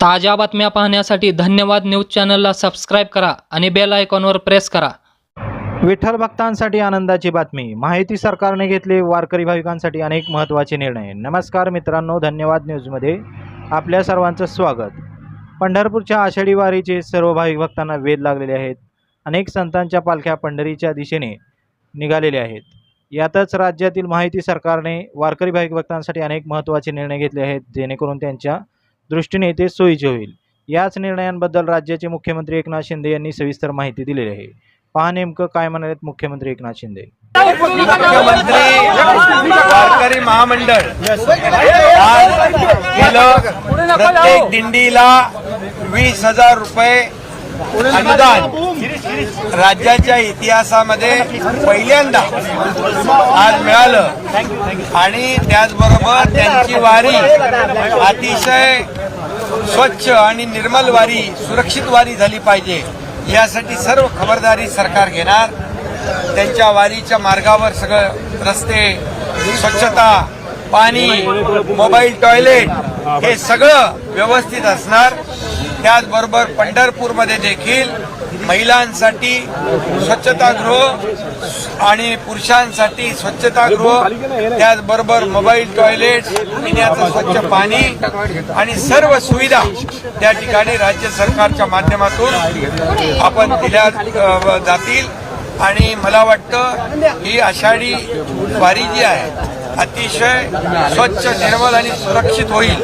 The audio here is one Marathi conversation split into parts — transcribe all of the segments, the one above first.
ताज्या बातम्या पाहण्यासाठी धन्यवाद न्यूज चॅनलला सबस्क्राईब करा आणि बेल आयकॉनवर प्रेस करा. विठ्ठल भक्तांसाठी आनंदाची बातमी. माहिती सरकारने घेतले वारकरी भाविकांसाठी अनेक महत्त्वाचे निर्णय. नमस्कार मित्रांनो धन्यवाद न्यूजमध्ये आपल्या सर्वांचं स्वागत. पंढरपूरच्या आषाढी वारीचे सर्व भाविक भक्तांना वेध लागलेले आहेत. अनेक संतांच्या पालख्या पंढरीच्या दिशेने निघालेल्या आहेत. यातच राज्यातील माहिती सरकारने वारकरी भाविक भक्तांसाठी अनेक महत्त्वाचे निर्णय घेतले आहेत जेणेकरून त्यांच्या दृष्टीने ते सोयीचे होईल. याच निर्णयांबद्दल राज्याचे मुख्यमंत्री एकनाथ शिंदे यांनी सविस्तर माहिती दिलेली आहे. पहा नेमकं काय म्हणालेत मुख्यमंत्री एकनाथ शिंदे. मुख्यमंत्री वारकरी महामंडळ. आज प्रत्येक दिंडीला वीस हजार रुपये अनुदान. राज्याच्या इतिहासामध्ये पहिल्यांदा आज मिळालं. आणि त्याचबरोबर त्यांची वारी अतिशय स्वच्छ आणि निर्मल वारी सुरक्षित वारी झाली पाहिजे. यासाठी सर्व खबरदारी सरकार घेणार. त्यांच्या वारीच्या मार्गावर सगळं रस्ते स्वच्छता पाणी मोबाईल टॉयलेट हे सगळं व्यवस्थित असणार. त्याचबरोबर पंढरपूरमध्ये देखील महिलांसाठी स्वच्छतागृह आणि पुरुषांसाठी स्वच्छतागृह त्याचबरोबर मोबाईल टॉयलेट पिण्याचं स्वच्छ पाणी आणि सर्व सुविधा त्या ठिकाणी राज्य सरकारच्या माध्यमातून आपण दिल्या जातील. आणि मला वाटतं ही आषाढी वारी जी आहे अतिशय स्वच्छ निर्मल आणि सुरक्षित होईल.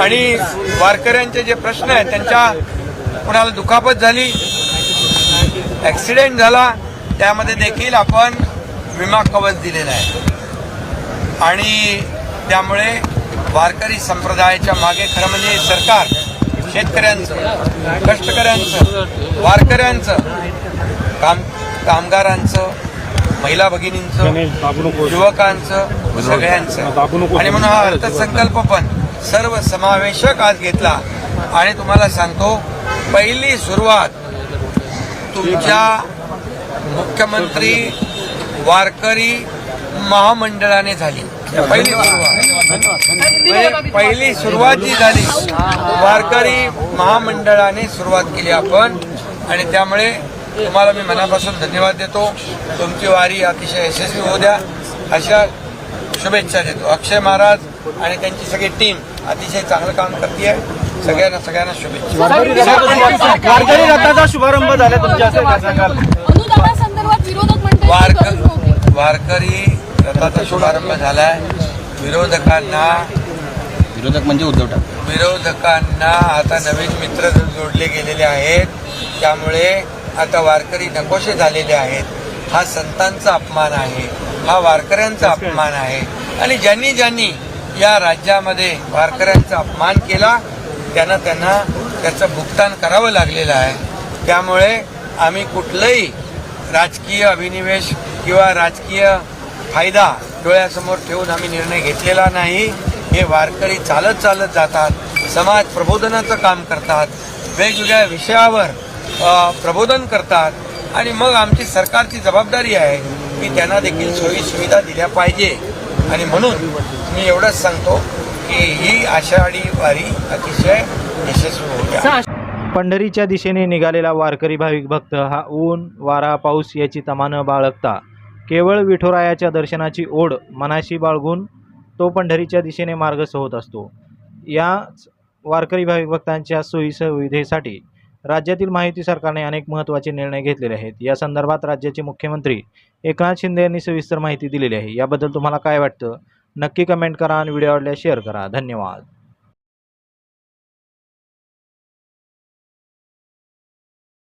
आणि वारकऱ्यांचे जे प्रश्न आहेत त्यांच्या कुणाला दुखापत झाली ऍक्सिडेंट झाला त्यामध्ये देखील आपण विमा कवच दिलेला आहे. आणि त्यामुळे वारकरी संप्रदायाच्या मागे खरं म्हणजे सरकार शेतकऱ्यांचं कष्टकऱ्यांचं वारकऱ्यांचं काम कामगारांचं महिला भगिनींचं युवकांचं सगळ्यांचं. आणि म्हणून हा अर्थसंकल्प पण सर्व समावेशक आज घेतला. आणि तुम्हाला सांगतो पहिली सुरुवात तुमच्या मुख्यमंत्री वारकरी महामंडळाने झाली. पहिली सुरुवात. म्हणजे पहिली सुरुवात जी झाली वारकरी महामंडळाने सुरुवात केली आपण. आणि त्यामुळे तुम्हाला मी मनापासून धन्यवाद देतो. तुमची वारी अतिशय यशस्वी होऊ द्या. अशा शुभेच्छा देतो. अक्षय महाराज आणि त्यांची सगळी टीम अतिशय चांगलं काम करते सगळ्यांना सगळ्यांना शुभेच्छा. वारकरी रथाचा शुभारंभ झाला. तुमच्या हस्ते काय सांगाल अनुदानासंदर्भात विरोधक म्हणतात वारक की गरज नव्हती. वारकरी रथाचा शुभारंभ झालाय. विरोधकांना विरोधक म्हणजे उद्धव ठाकरे. विरोधकांना आता नवीन मित्र जोडले गेलेले आहेत त्यामुळे आता वारकरी नकोशे झालेले आहेत. हा संतांचा अपमान आहे. हा वारकऱ्यांचा अपमान आहे. आणि ज्यांनी ज्यांनी या राज्यामध्ये वारकऱ्यांचा अपमान केला त्यांना त्यांना त्याचं भुगतान करावं लागलेलं आहे. त्यामुळे आम्ही कुठलंही राजकीय अभिनिवेश किंवा राजकीय फायदा डोळ्यासमोर ठेवून आम्ही निर्णय घेतलेला नाही. हे वारकरी चालत चालत जातात समाज प्रबोधनाचं काम करतात. वेगवेगळ्या विषयावर प्रबोधन करतात. आणि मग आमची सरकारची जबाबदारी आहे की त्यांना देखील सोयी सुविधा दिल्या पाहिजे. आणि म्हणून मी एवढंच सांगतो की ही आषाढी वारी अतिशय यशस्वी द्या. पंढरीच्या दिशेने निघालेला वारकरी भाविक भक्त हा ऊन वारा पाऊस याची तमा न बाळगता. केवळ विठोरायाच्या दर्शनाची ओढ मनाशी बाळगून तो पंढरीच्या दिशेने मार्गस्थ होत असतो. याच वारकरी भाविक भक्तांच्या सोयी सुविधेसाठी राज्यातील माहिती सरकारने अनेक महत्त्वाचे निर्णय घेतलेले आहेत. या संदर्भात राज्याचे मुख्यमंत्री एकनाथ शिंदे यांनी सविस्तर माहिती दिलेली आहे. याबद्दल तुम्हाला काय वाटतं? नक्की कमेंट करा आणि व्हिडिओ आवडल्यास शेअर करा. धन्यवाद.